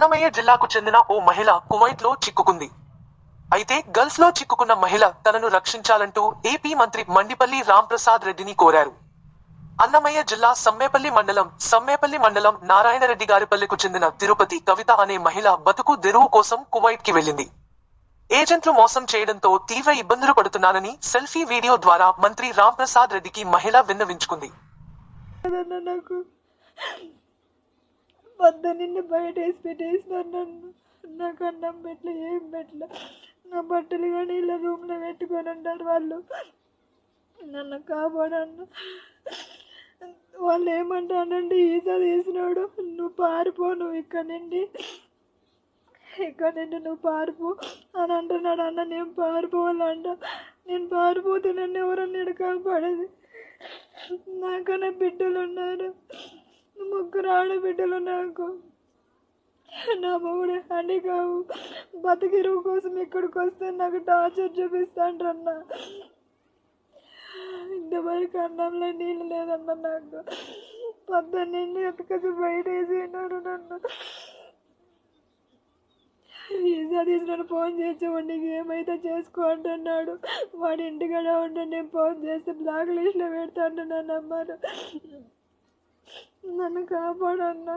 అన్నమయ్య జిల్లాకు చెందిన ఓ మహిళ కువైట్లో చిక్కుకుంది. అయితే గల్ఫ్లో చిక్కుకున్న మహిళ తనను రక్షించాలంటూ ఏపీ మంత్రి మండిపల్లి రాంప్రసాద్ రెడ్డిని కోరారు. అన్నమయ్య జిల్లా సమ్మేపల్లి మండలం సమ్మేపల్లి మండలం నారాయణరెడ్డి గారిపల్లెకు చెందిన తిరుపతి కవిత అనే మహిళ బతుకు తెరువు కోసం కువైట్కి వెళ్ళింది ఏజెంట్లు మోసం చేయడంతో తీవ్ర ఇబ్బందులు పడుతున్నానని సెల్ఫీ వీడియో ద్వారా మంత్రి రాంప్రసాద్ రెడ్డికి మహిళ విన్నవించుకుంది. అదన్న వద్ద నిన్ను బయట వేసి పెట్టేసినారు నన్ను నాకు అన్నం పెట్టలే ఏం పెట్టలే. నా బట్టలు కానీ ఇలా రూమ్లో పెట్టుకొని ఉంటారు వాళ్ళు. నన్ను కాపాడన్న వాళ్ళు ఏమంటానండి ఈజా తీసినాడు నువ్వు పారిపో నువ్వు ఇక్కడ నుండి. ఇక్కడ నుండి నువ్వు పారిపో అని అంటున్నాడు అన్న నేను పారిపోవాలంట. నేను పారిపోతే నన్ను ఎవరన్నా కాపాడేది? నాకన్నా బిడ్డలు ఉన్నారు. ముగ్గురు ఆడబిడ్డలు నాకు. నా మొగుడు అని కావు. బతికిరువు కోసం ఇక్కడికి వస్తే నాకు టార్చర్ చూపిస్తాండ్రన్న. ఇంతవరకు అన్నంలో నీళ్ళు లేదన్న నాకు. పొద్దున్నే ఎత్తుకొచ్చి బయట వేసినాడు నన్ను. ఈసారి తీసినాడు ఫోన్ చేసి నీకు ఏమైతే చేసుకో అంటున్నాడు. వాడి ఇంటికాడ ఉంటే నేను ఫోన్ చేస్తే బ్లాక్ లిస్ట్లో పెడతాను అంటున్నాను అమ్మారు. నన్ను కాపాడన్నా.